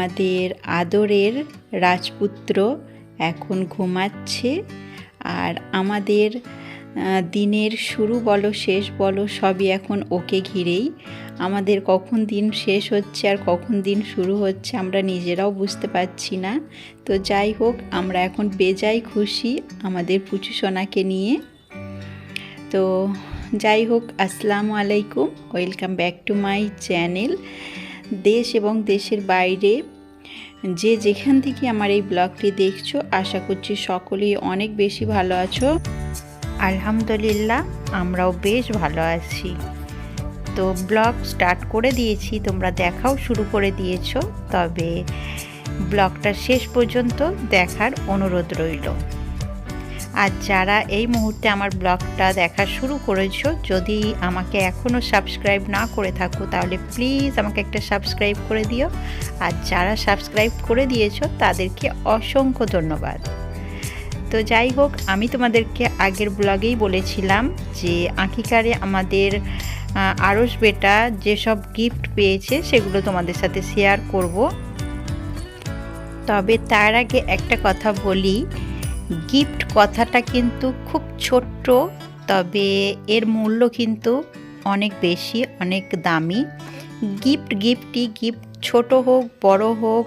আমাদের আদরের রাজপুত্র এখন ঘুমাচ্ছে আর আমাদের দিনের শুরু বলো, শেষ বলো, সবই এখন ওকে ঘিরেই। আমাদের কখন দিন শেষ হচ্ছে আর কখন দিন শুরু হচ্ছে আমরা নিজেরাও বুঝতে পারছি না। তো যাই হোক, আমরা এখন বেজাই খুশি আমাদের পুচু সোনাকে নিয়ে। তো যাই হোক, আসসালামু আলাইকুম, welcome back to my channel. দেশ এবং দেশের বাইরে যে যেখান থেকে আমার এই ব্লগটি দেখছ, আশা করছি সকলেই অনেক বেশি ভালো আছো। আলহামদুলিল্লাহ, আমরাও বেশ ভালো আছি। তো ব্লগ স্টার্ট করে দিয়েছি, তোমরা দেখাও শুরু করে দিয়েছ, তবে ব্লগটা শেষ পর্যন্ত দেখার অনুরোধ রইল। আর যারা এই মুহূর্তে আমার ব্লগটা দেখা শুরু করেছ, যদি আমাকে এখনও সাবস্ক্রাইব না করে থাকো, তাহলে প্লিজ আমাকে একটা সাবস্ক্রাইব করে দিও। আর যারা সাবস্ক্রাইব করে দিয়েছ, তাদেরকে অসংখ্য ধন্যবাদ। তো যাই হোক, আমি তোমাদেরকে আগের ব্লগেই বলেছিলাম যে আঁকিকারে আমাদের আরস বেটা যেসব গিফট পেয়েছে, সেগুলো তোমাদের সাথে শেয়ার করব। তবে তার আগে একটা কথা বলি গিফট কথাটা কিন্তু খুব ছোট্ট, তবে এর মূল্য কিন্তু অনেক বেশি, অনেক দামি। গিফট গিফটই গিফট ছোট হোক, বড় হোক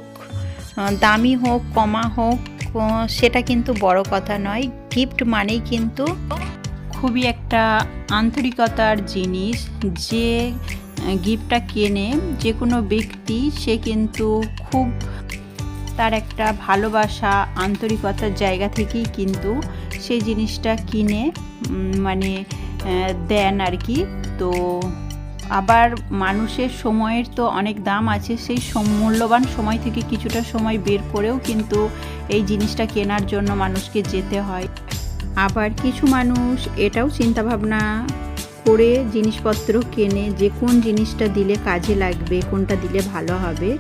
দামি হোক, কমা হোক সেটা কিন্তু বড় কথা নয়। গিফট মানেই কিন্তু খুবই একটা আন্তরিকতার জিনিস। যে গিফটটা কেনে যে কোনো ব্যক্তি, সে কিন্তু খুব তার একটা ভালোবাসা, আন্তরিকতার জায়গা থেকেই কিন্তু সেই জিনিসটা কিনে মানে দেন আর কি। তো আবার মানুষের সময়ের তো অনেক দাম আছে, সেই মূল্যবান সময় থেকে কিছুটা সময় বের করেও কিন্তু এই জিনিসটা কেনার জন্য মানুষকে যেতে হয়। আবার কিছু মানুষ এটাও চিন্তাভাবনা করে জিনিসপত্র কেনে যে কোন জিনিসটা দিলে কাজে লাগবে, কোনটা দিলে ভালো হবে।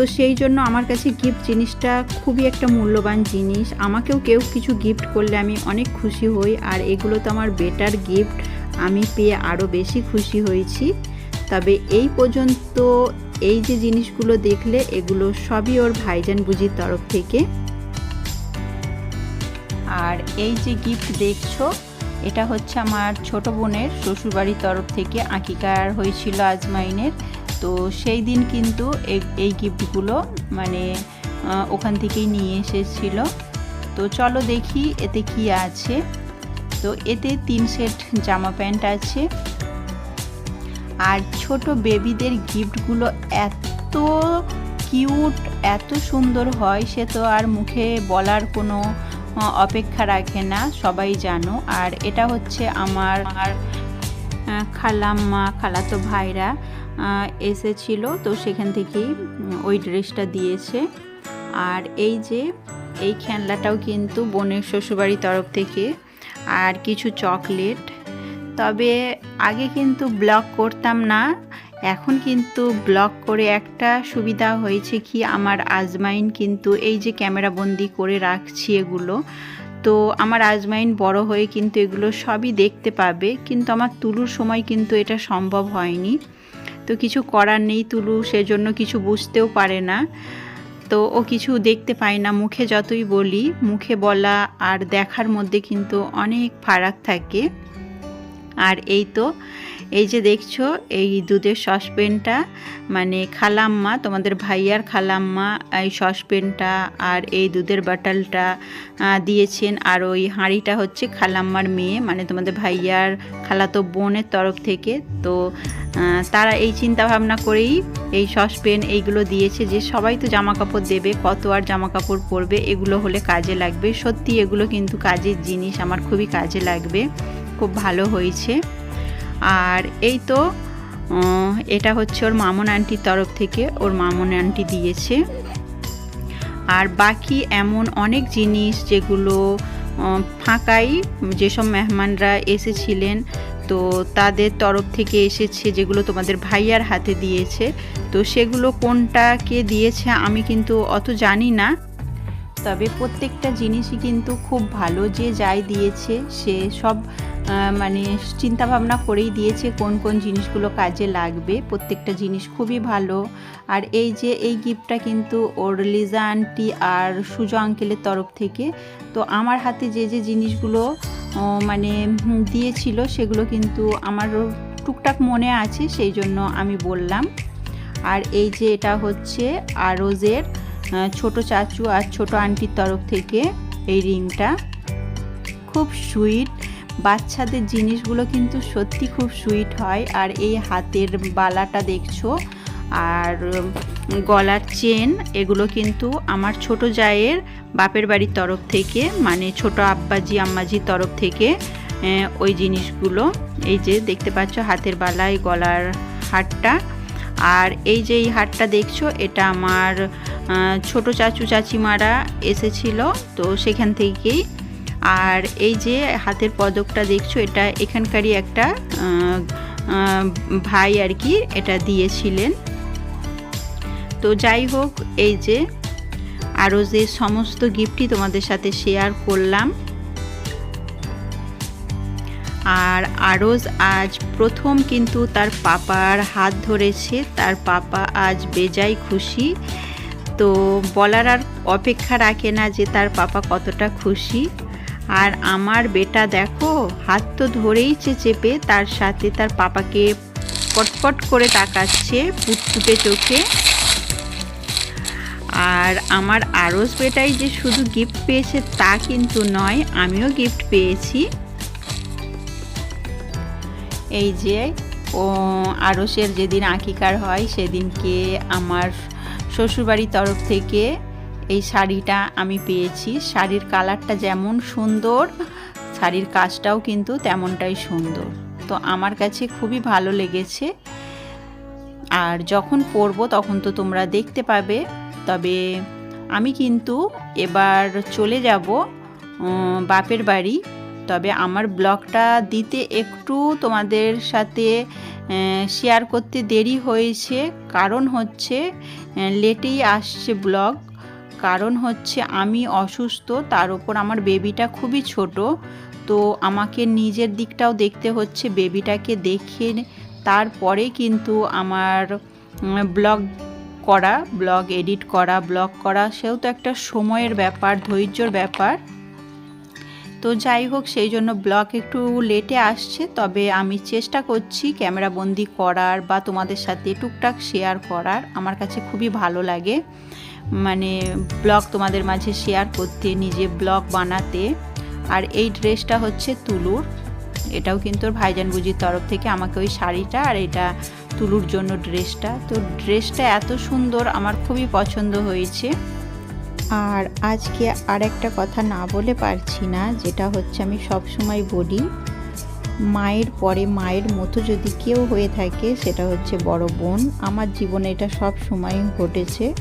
তো সেই জন্য আমার কাছে গিফট জিনিসটা খুবই একটা মূল্যবান জিনিস। আমাকেও কেউ কিছু গিফট করলে আমি অনেক খুশি হই, আর এগুলো তো আমার বেটার গিফট আমি পেয়ে আরও বেশি খুশি হয়েছি। তবে এই পর্যন্ত এই যে জিনিসগুলো দেখলে, এগুলো সবই ওর ভাইজান বুঝির তরফ থেকে। আর এই যে গিফট দেখছ, এটা হচ্ছে আমার ছোট বোনের শ্বশুরবাড়ির তরফ থেকে আঁকিকার হয়েছিল আজমাইনের। তো সেই দিন কিন্তু এই- গিফটগুলো মানে ওখান থেকেই নিয়ে এসেছিল। তো চলো দেখি এতে কি আছে। তো এতে তিন সেট জামা প্যান্ট আছে। আর ছোট বেবিদের গিফটগুলো এত কিউট এত সুন্দর হয়, সে তো আর মুখে বলার কোনো অপেক্ষা রাখে না, সবাই জানো। আর এটা হচ্ছে আমার খালাম্মা, খালাতো ভাইরা। এসেছিল, তো সেখান থেকেই ওই ড্রেসটা দিয়েছে। আর এই যে, এই খেলনাটাও কিন্তু বোনের শ্বশুরবাড়ির তরফ থেকে। আর কিছু চকলেট। তবে আগে কিন্তু ব্লগ করতাম না। এখন কিন্তু ব্লগ করে একটা সুবিধা হয়েছে কি, আমার আজমাইন কিন্তু এই যে ক্যামেরা বন্দি করে রাখছি এগুলো। তো আমার আজমাইন বড় হয়ে কিন্তু এগুলো সবই দেখতে পাবে। কিন্তু আমার তুলুর সময় কিন্তু এটা সম্ভব হয়নি। তো কিছু করার নেই তুলু, সেজন্য কিছু বুঝতেও পারে না। তো ও কিছু দেখতে পায় না, মুখে যতই বলি, মুখে বলা আর দেখার মধ্যে কিন্তু অনেক ফারাক থাকে। আর এই তো এই যে দেখছ, এই দুধের সসপেনটা মানে খালাম্মা, তোমাদের ভাইয়ার খালাম্মা, এই সসপেনটা আর এই দুধের বাটালটা দিয়েছেন। আর ওই হাঁড়িটা হচ্ছে খালাম্মার মেয়ে মানে তোমাদের ভাইয়ার খালাতো বোনের তরফ থেকে। তো তারা এই চিন্তা ভাবনা করেই এই সসপেন এইগুলো দিয়েছে যে, সবাই তো জামা কাপড় দেবে, কত আর জামা কাপড় পরবে, এগুলো হলে কাজে লাগবে। সত্যি এগুলো কিন্তু কাজের জিনিস, আমার খুবই কাজে লাগবে। খুব ভালো হয়েছে। আর এই তো এটা হচ্ছে ওর মামন আন্টির তরফ থেকে ওর মামন আন্টি দিয়েছে। আর বাকি এমন অনেক জিনিস যেগুলো ফাঁকাই যেসব মেহমানরা এসেছিলেন, তো তাদের তরফ থেকে এসেছে যেগুলো তোমাদের ভাইয়ার হাতে দিয়েছে। তো সেগুলো কোনটা কে দিয়েছে আমি কিন্তু অত জানি না। তবে প্রত্যেকটা জিনিসই কিন্তু খুব ভালো যে যাই দিয়েছে, সে সব মানে চিন্তা ভাবনা করেই দিয়েছে কোন কোন জিনিসগুলো কাজে লাগবে। প্রত্যেকটা জিনিস খুবই ভালো। আর এই যে এই গিফটটা কিন্তু ওর লিজা আন্টি আর সুজো আঙ্কেলের তরফ থেকে, তো আমার হাতে যে যে জিনিসগুলো মানে দিয়েছিল সেগুলো কিন্তু আমার টুকটাক মনে আছে, সেই জন্য আমি বললাম। আর এই যে এটা হচ্ছে আরোজের ছোট চাচু আর ছোট আন্টির তরফ থেকে এই রিংটা। খুব সুইট। বাচ্চাদের জিনিসগুলো কিন্তু সত্যি খুব সুইট হয়। আর এই হাতের বালাটা দেখছ, আর গলার চেন, এগুলো কিন্তু আমার ছোট জায়ের বাপের বাড়ির তরফ থেকে মানে ছোট আব্বাজি, আম্মাজির তরফ থেকে ওই জিনিসগুলো। এই যে দেখতে পাচ্ছ হাতের বালায় গলার হারটা। আর এই যে এই হারটা দেখছ, এটা আমার ছোট চাচু চাচিমারা এসেছিল তো সেখান থেকেই। আর এই যে হাতের পদকটা দেখছ, এটা এখানকারই একটা ভাই আর কি এটা দিয়েছিলেন। তো যাই হোক, এই যে আরও যে সমস্ত গিফটই তোমাদের সাথে শেয়ার করলাম। আর আরজ আজ প্রথম কিন্তু তার পাপার হাত ধরেছে, তার পাপা আজ বেজাই খুশি। তো বলার আর অপেক্ষা রাখে না যে তার পাপা কতটা খুশি। আর আমার বেটা দেখো, হাত তো ধরেইছে চেপে তার সাথে তার পাপাকে পটপট করে তাকাচ্ছে ফুটফুটে চোখে। আর আমার আরস বেটাই যে শুধু গিফট পেয়েছে তা কিন্তু নয়, আমিও গিফট পেয়েছি। এই যে, ও আরসের যেদিন আঁকিকার হয়, সেদিনকে আমার শ্বশুরবাড়ির তরফ থেকে এই শাড়িটা আমি পেয়েছি। শাড়ির কালারটা যেমন সুন্দর, শাড়ির কাজটাও কিন্তু তেমনটাই সুন্দর। তো আমার কাছে খুবই ভালো লেগেছে। আর যখন পরবো তখন তো তোমরা দেখতে পাবে। তবে আমি কিন্তু এবার চলে যাব বাপের বাড়ি। তবে আমার ব্লগটা দিতে একটু তোমাদের সাথে শেয়ার করতে দেরি হয়েছে। কারণ হচ্ছে লেটেই আসছে ব্লগ। কারণ হচ্ছে আমি অসুস্থ, তার উপর আমার বেবিটা খুবই ছোট। তো আমাকে নিজের দিকটাও দেখতে হচ্ছে বেবিটাকে দেখে তারপরে কিন্তু আমার ব্লগ করা, ব্লগ এডিট করা, ব্লগ করা সেও তো একটা সময়ের ব্যাপার, ধৈর্যর ব্যাপার। তো যাই হোক, সেই জন্য ব্লগ একটু লেটে আসছে। তবে আমি চেষ্টা করছি ক্যামেরা বন্দি করার বা তোমাদের সাথে টুকটাক শেয়ার করার। আমার কাছে খুবই ভালো লাগে। মানে ব্লগ তোমাদের মাঝে শেয়ার করতে, নিজে ব্লগ বানাতে। আর এই ড্রেসটা হচ্ছে তুলুর। এটাও কিন্তু ভাইজান বুজির তরফ থেকে আমাকে ওই শাড়িটা আর এটা তুলুর জন্য ড্রেসটা। তো ড্রেসটা এত সুন্দর, আমার খুবই পছন্দ হয়েছে। আর আজকে আর একটা কথা না বলে পারছি না, যেটা হচ্ছে আমি সব সময় বলি, মায়ের পরে মায়ের মতো যদি কেউ হয়ে থাকে, সেটা হচ্ছে বড় বোন। আমার জীবনে এটা সব সময় ঘটেছে।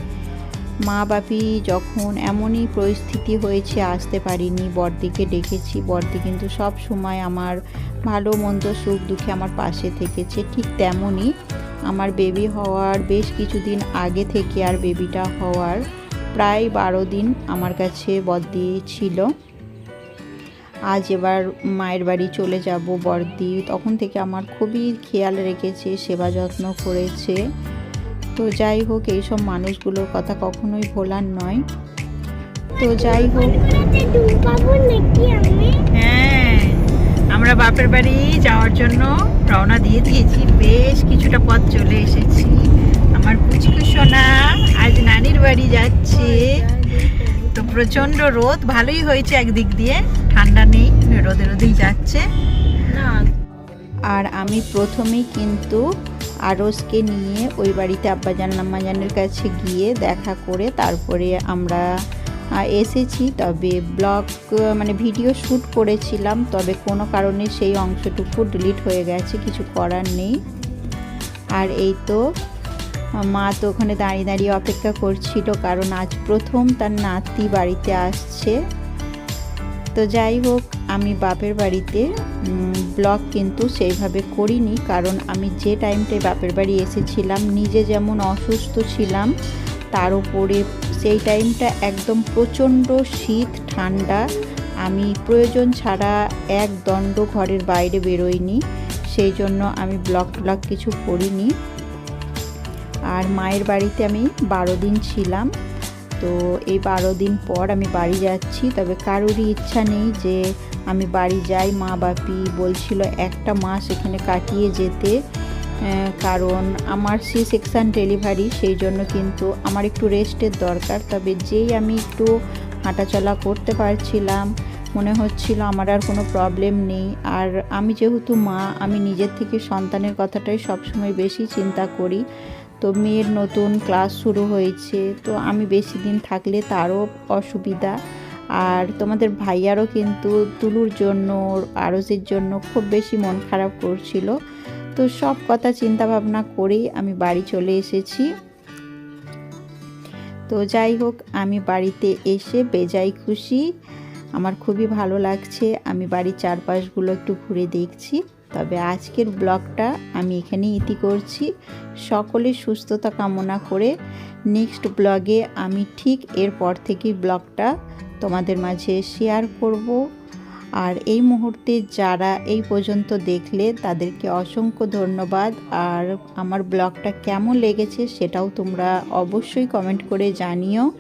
মা বাপি যখন এমনই পরিস্থিতি হয়েছে, আসতে পারিনি, বড়দিকে ডেকেছি, বড়দি কিন্তু সব সময় আমার ভালো, মন্দ, সুখ, দুঃখে আমার পাশে থেকেছে, ঠিক তেমনই আমার বেবি হওয়ার বেশ কিছুদিন আগে থেকে আর বেবিটা হওয়ার প্রায় বারো দিন আমার কাছে বদ্দি ছিল। আজ এবার মায়ের বাড়ি চলে যাব বর্দি। তখন থেকে আমার খুবই খেয়াল রেখেছে, সেবা যত্ন করেছে। তো যাই হোক, এইসব মানুষগুলোর কথা কখনোই ভোলার নয়। তো যাই হোক। হ্যাঁ আমরা বাপের বাড়ি যাওয়ার জন্য রওনা দিয়ে দিয়েছি। বেশ কিছুটা পথ চলে এসেছি। আমার পুচকু সোনা, আজ নানির বাড়ি যাচ্ছে। তো প্রচণ্ড রোদ, ভালোই হয়েছে একদিক দিয়ে। ঠান্ডা নেই, রোদে রোদেই যাচ্ছে। আর আমি প্রথমেই কিন্তু আরসকে নিয়ে ওই বাড়িতে আব্বাজান, আম্মাজানের কাছে গিয়ে দেখা করে তারপরে আমরা এসেছি। তবে ব্লগ মানে ভিডিও শ্যুট করেছিলাম, তবে কোনো কারণে সেই অংশটুকু ডিলিট হয়ে গেছে, কিছু করার নেই। আর এই তো মা তো ওখানে দাঁড়িয়ে দাঁড়িয়ে অপেক্ষা করছিল, কারণ আজ প্রথম তার নাতি বাড়িতে আসছে। তো যাই হোক, আমি বাপের বাড়িতে ব্লগ কিন্তু সেইভাবে করিনি, কারণ আমি যে টাইমটায় বাপের বাড়ি এসেছিলাম, নিজে যেমন অসুস্থ ছিলাম, তার উপরে সেই টাইমটা একদম প্রচণ্ড শীত, ঠান্ডা, আমি প্রয়োজন ছাড়া এক দণ্ড ঘরের বাইরে বেরোইনি, সেই জন্য আমি ব্লগ ট্লগ কিছু করিনি। আর মায়ের বাড়িতে আমি বারো দিন ছিলাম। তো এই বারো দিন পর আমি বাড়ি যাচ্ছি। তবে কারোরই ইচ্ছা নেই যে আমি বাড়ি যাই। মা বাপি বলছিল একটা মাস এখানে কাটিয়ে যেতে। কারণ আমার সি সেকশান ডেলিভারি, সেই জন্য কিন্তু আমার একটু রেস্টের দরকার। তবে যেই আমি একটু হাঁটাচলা করতে পারছিলাম, মনে হচ্ছিল আমার আর কোনো প্রবলেম নেই। আর আমি যেহেতু মা, আমি নিজের থেকে সন্তানের কথাটাই সবসময় বেশি চিন্তা করি। তো মেয়ের নতুন ক্লাস শুরু হয়েছে, তো আমি বেশি দিন থাকলে তারও অসুবিধা। আর তোমাদের ভাইয়ারও কিন্তু তুলুর জন্য আরসের জন্য খুব বেশি মন খারাপ করছিল। তো সব কথা চিন্তা ভাবনা করেই আমি বাড়ি চলে এসেছি। তো যাই হোক, আমি বাড়িতে এসে বেজাই খুশি। আমার খুবই ভালো লাগছে। আমি বাড়ির চারপাশগুলো একটু ঘুরে দেখছি। তবে আজকের ব্লগটা আমি এখানেই ইতি করছি। সকলের সুস্থতা কামনা করে নেক্সট ব্লগে আমি ঠিক এরপর থেকেই ব্লগটা তোমাদের মাঝে শেয়ার করব। আর এই মুহূর্তে যারা এই পর্যন্ত দেখলে তাদেরকে অসংখ্য ধন্যবাদ। আর আমার ব্লগটা কেমন লেগেছে সেটাও তোমরা অবশ্যই কমেন্ট করে জানিও।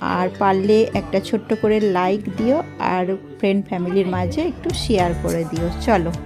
আর পারলে একটা ছোট্ট করে লাইক দিও আর ফ্রেন্ড ফ্যামিলির মাঝে একটু শেয়ার করে দিও। চলো।